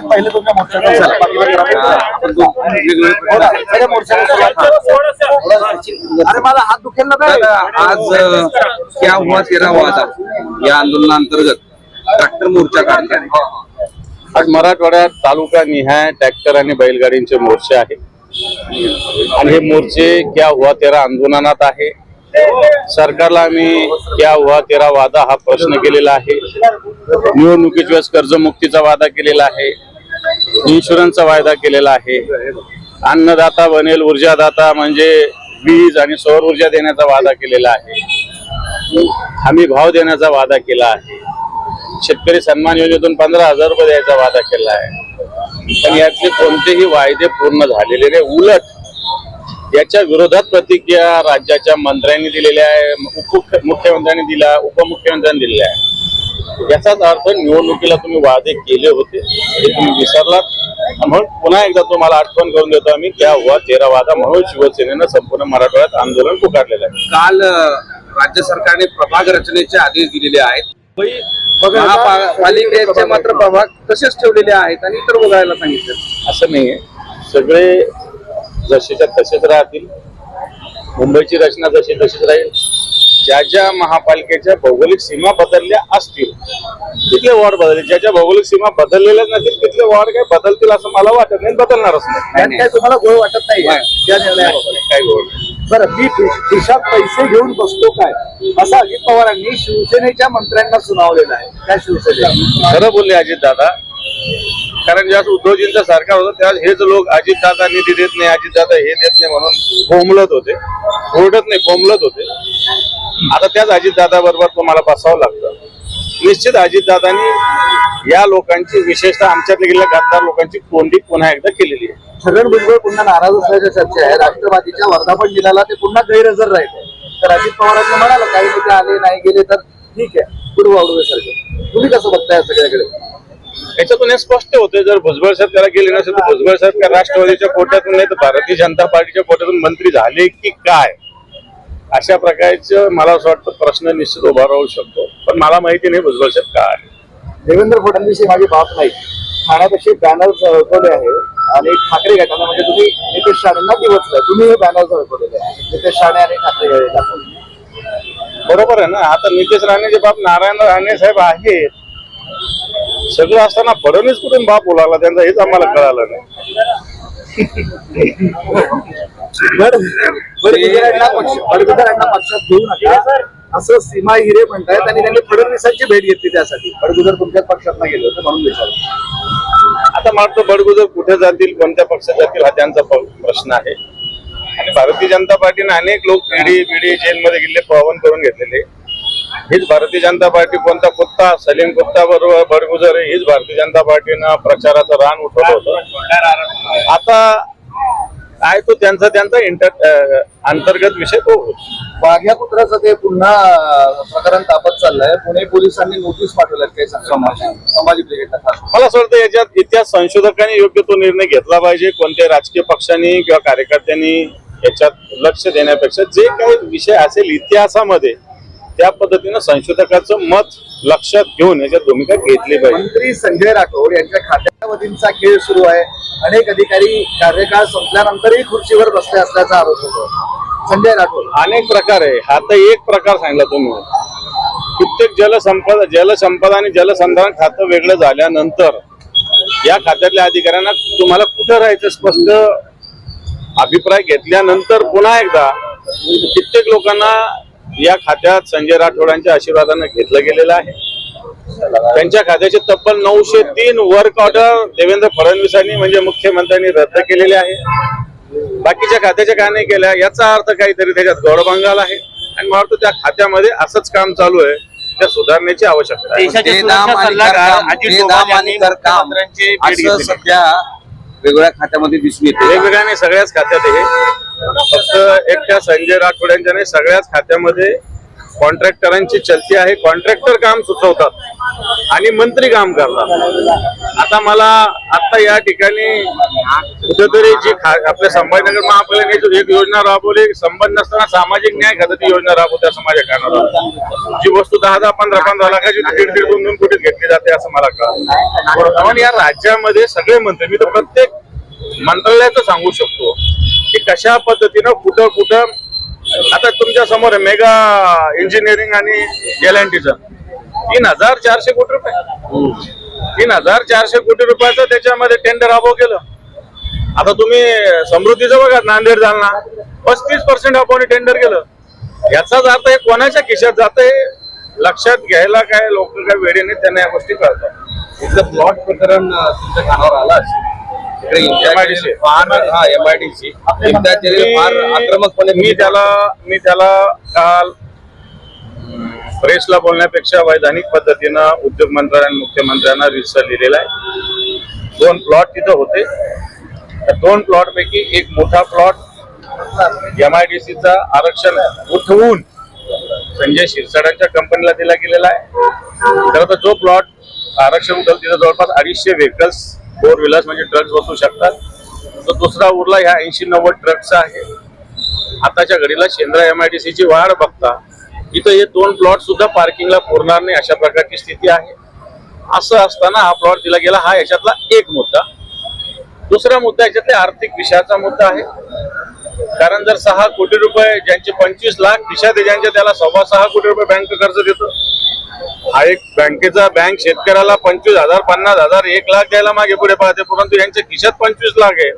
पहिले तुमच्या मोर्चाला हो मोर्चाला. अरे माझा हात दुखेल ना आज क्या हुआ तेरा वादा या आंदोलनाअंतर्गत ट्रॅक्टर मोर्चा काढला आहे. आज मराठवाड्यात तालुका निहाय ट्रॅक्टर आणि बैलगाडींचे मोर्चे आहे आणि हे मोर्चे क्या हुआ तेरा आंदोलनात आहे. सरकारला आम्ही क्या हुआ तेरा वादा हा प्रश्न केलेला आहे. निवडणुकीच्या वेळेस कर्जमुक्तीचा वादा केलेला आहे. इन्शुरन्सचा वायदा केलेला आहे. अन्नदाता बनेल ऊर्जादाता म्हणजे वीज आणि सौर ऊर्जा देण्याचा वादा केलेला आहे. हमी भाव देण्याचा वादा केला आहे. शेतकरी सन्मान योजनेतून पंधरा हजार रुपये द्यायचा वादा केला आहे. पण यातले कोणतेही वायदे पूर्ण झालेले नाही. उलट याच्या विरोधात प्रतिक्रिया राज्याच्या मंत्र्यांनी दिलेल्या आहे उप मुख्यमंत्र्यांनी दिला उपमुख्यमंत्र्यांनी दिलेल्या आहे. याचाच अर्थ निवडणुकीला तुम्ही वादे केले होते हे तुम्ही विसरलात. आणि म्हणून पुन्हा एकदा तुम्हाला आठवण करून देतो आम्ही त्या हुआ तेरा वादा म्हणून शिवसेनेनं संपूर्ण मराठवाड्यात आंदोलन पुकारलेलं आहे. काल राज्य सरकारने प्रभाग रचनेचे आदेश दिलेले आहेत. महापालिकेचे मात्र प्रभाग तसेच ठेवलेले आहेत आणि इतर वगळायला सांगितलं. असं नाहीये. सगळे जसेच्या तसेच राहतील. मुंबईची रचना जशी तशीच राहील. ज्या ज्या महापालिकेच्या भौगोलिक सीमा बदलल्या असतील तिथले वॉर्ड बदलले ज्या ज्या भौगोलिक सीमा बदललेल्याच नसतील तिथले वॉर्ड काय बदलतील असं मला वाटत नाही बदलणारच नाही. काय तुम्हाला गोळ वाटत नाही या निर्णयाबाबत काय नाही. बरं मी खिशात पैसे घेऊन बसतो काय? असं अजित पवारांनी शिवसेनेच्या मंत्र्यांना सुनावलेलं आहे. त्या शिवसेनेला खरं बोलले अजित दादा कारण ज्यास उद्धवजींचं सरकार होतं त्यास हेच लोक अजित दादा निधी देत नाही अजित दादा हे देत नाही म्हणून कोंबलत होते. ओरडत नाही कोंबलत होते. आता त्याच अजित दादा बरोबर तुम्हाला बसावं लागतं. निश्चित अजितदादांनी या लोकांची विशेषतः आमच्या गेलेल्या गद्दार लोकांची कोंडी पुन्हा एकदा केलेली आहे. छगन भुजबळ पुन्हा नाराज असल्याच्या चर्चा आहे. राष्ट्रवादीच्या वर्धापन दिनाला ते पुन्हा गैरहजर राहिले. तर अजित पवारांनी म्हणाला काही नेते आले नाही गेले तर ठीक आहे. पूर्वसारखं तुम्ही कसं बघताय सगळ्याकडे? याच्यातून हे स्पष्ट होते जर भुजबळ सरकार गेले नसेल तर भुजबळ सरकार राष्ट्रवादीच्या कोट्यातून नाही तर भारतीय जनता पार्टीच्या कोट्यातून मंत्री झाले की काय? अशा प्रकारचं मला असं वाटतं प्रश्न निश्चित उभा राहू शकतो. पण मला माहिती नाही भुजबळ साहेब काय आहे. देवेंद्र फडणवीस हे माझी बाप नाही. ठाण्यापेक्षा बॅनर झळकवले आहे आणि ठाकरे गटाला म्हणजे तुम्ही नितेश राणेंना दिवसलाय तुम्ही हे बॅनर झळकवलेले आहे. नितेश राणे आणि ठाकरे गट दाखवले बरोबर आहे ना? आता नितेश राणेचे बाप नारायण राणे साहेब आहेत सगळं असताना फडणवीस कुठून बाप उलाला त्यांचा हेच आम्हाला कळालं नाही. असं सीमा हिरे म्हणतायत आणि त्यांनी फडणवीसांची भेट घेतली त्यासाठी. बडगुजर तुमच्याच पक्षात नाही गेले होते म्हणून विचारलं. आता मला बडगुजर कुठे जातील कोणत्या पक्षात जातील हा त्यांचा प्रश्न आहे. आणि भारतीय जनता पार्टीने अनेक लोक पिढी पिढी जेलमध्ये गेले पवन करून घेतलेले. हीच भारतीय जनता पार्टी कोणता कुत्ता सलीम कुत्ता बरोबर बडगुजर हीच भारतीय जनता पार्टीनं प्रचाराचं रान उठवलं होतं. आता काय तो त्यांचा त्यांचा इंटर अंतर्गत विषय तो. वाघ्या पुत्राचं ते पुन्हा प्रकरण तापत चाललंय. पुणे पोलिसांनी नोटीस पाठवल्यात काही समाज ब्रिगेडला मला असं वाटतं याच्यात इतिहास संशोधकांनी योग्य तो निर्णय घेतला पाहिजे. कोणत्या राजकीय पक्षांनी किंवा कार्यकर्त्यांनी याच्यात लक्ष देण्यापेक्षा जे काही विषय असेल इतिहासामध्ये त्या पद्धतीनं संशोधकाचं मत लक्षात घेऊन याच्यात भूमिका घेतली पाहिजे. मंत्री संजय राठोड यांच्या खात्यावधींचा खेळ सुरू आहे. अनेक अधिकारी कार्यकाळ संपल्यानंतरही खुर्चीवर बसले असल्याचा आरोप होतो. संजय राठोड. अनेक प्रकार आहे. हा तर एक प्रकार सांगला तुम्ही. कित्येक जलसंपदा जलसंपदा आणि जलसंधारण खातं वेगळं झाल्यानंतर या खात्यातल्या अधिकाऱ्यांना तुम्हाला कुठं राहायचं स्पष्ट अभिप्राय घेतल्यानंतर पुन्हा एकदा कित्येक लोकांना या खात्यात संजय राठोडांच्या आशीर्वादानं घेतलं गेलेलं आहे. त्यांच्या खात्याचे तब्बल नऊशे तीन वर्क ऑर्डर देवेंद्र फडणवीसांनी म्हणजे मुख्यमंत्र्यांनी रद्द केलेले आहे. बाकीच्या खात्याच्या का नाही केल्या याचा अर्थ काहीतरी त्याच्यात गौरवंगाल आहे. आणि मला वाटतं त्या खात्यामध्ये असंच काम चालू आहे त्या सुधारण्याची आवश्यकता आहे. वेगवेगळ्या खात्यामध्ये दिसून येते. वेगवेगळ्या नाही सगळ्याच खात्यात हे फक्त एकट्या संजय राठोड यांच्या नाही सगळ्याच खात्यामध्ये कॉन्ट्रॅक्टरांची चलती आहे. कॉन्ट्रॅक्टर काम सुचवतात आणि मंत्री काम करतात. आता मला आता या ठिकाणी कुठेतरी जी आपल्या संभाजीनगर महापालिकेची एक योजना राबवली. संबंध नसताना सामाजिक न्याय खात्याची योजना राबवते असं माझ्या कानावर जी वस्तू दहा दहा पंधरा पंधरा लाखाची दीड दीड दोन दोन कोटीत घेतली जाते असं मला कळलं या राज्यामध्ये सगळे मंत्री मी तर प्रत्येक मंत्रालयाचं सांगू शकतो की कशा पद्धतीनं कुठं कुठं आता तुमच्यासमोर आहे मेगा इंजिनिअरिंग आणि एल एन टीचं तीन हजार चारशे कोटी रुपये. तीन हजार चारशे कोटी रुपयाचं त्याच्यामध्ये टेंडर अभाव केलं. आता तुम्ही समृद्धीचं बघा नांदेड जालना. पस्तीस पर्सेंट अभावने टेंडर केलं. याचाच अर्थ हे कोणाच्या खिशात जात लक्षात घ्यायला काय लोक काय वेळेने त्यांना या गोष्टी कळतात. इथलं प्लॉट प्रकरण तुमच्या कानावर आलं असेल. MIDC. फार हा एमआयडीसी. फार आक्रमकपणे मी त्याला मी त्याला काल प्रेसला बोलण्यापेक्षा वैधानिक पद्धतीनं उद्योग मंत्र्यांनी मुख्यमंत्र्यांना रिसर लिहिलेला आहे. दोन प्लॉट तिथं होते. त्या दोन प्लॉट पैकी एक मोठा प्लॉट एमआयडीसीचा आरक्षण उठवून संजय शिरसाडांच्या कंपनीला दिला गेलेला आहे. खरं तर जो प्लॉट आरक्षण तिथं जवळपास अडीचशे व्हेकल्स फोर व्हीलर्स म्हणजे ट्रक्स बसू शकतात. तर दुसरा उरला ह्या ऐंशी नव्वद ट्रक्स आहे. आताच्या घडीला शेंद्रा एम आय डी ची वाढ बघता इथं हे दोन प्लॉट सुद्धा पार्किंगला पुरणार नाही अशा प्रकारची स्थिती आहे. असं असताना हा प्लॉट दिला गेला. हा याच्यातला एक मुद्दा. दुसरा मुद्दा याच्यातल्या आर्थिक विषयाचा मुद्दा आहे. कारण जर सहा कोटी रुपये ज्यांचे पंचवीस लाख खिशात आहे ज्यांचे त्याला सव्वा सहा कोटी रुपये बँक कर्ज देतो. हा एक बँकेचा बँक शेतकऱ्याला पंचवीस हजार पन्नास हजार एक लाख द्यायला मागे पुढे पाहते परंतु यांच्या खिशात पंचवीस लाख आहे.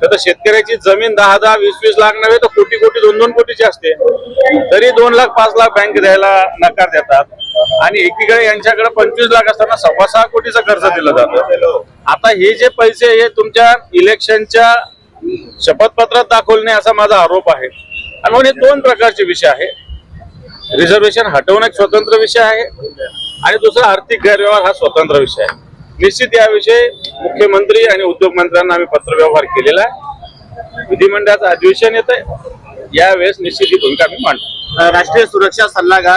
तर तर शेतकऱ्याची जमीन दहा दहा वीस वीस लाख नव्हे तर कोटी कोटी दोन दोन कोटीची असते. तरी दोन लाख पाच लाख बँक द्यायला नकार देतात. आणि एकीकडे यांच्याकडे पंचवीस लाख असताना सव्वा सहा कोटीचं कर्ज दिलं जातं. आता हे जे पैसे हे तुमच्या इलेक्शनच्या शपथपत्रात दाखवले नाही असा माझा आरोप आहे. आणि म्हणून हे दोन प्रकारचे विषय आहे. रिझर्वेशन हटवणं एक स्वतंत्र विषय आहे आणि दुसरा आर्थिक गैरव्यवहार हा स्वतंत्र विषय आहे. निश्चित याविषयी मुख्यमंत्री आणि उद्योग मंत्र्यांना आम्ही पत्रव्यवहार केलेला आहे. विधिमंडळाचं अधिवेशन येत आहे यावेळेस निश्चित ही भूमिका आम्ही मांडतो राष्ट्रीय सुरक्षा सल्लागार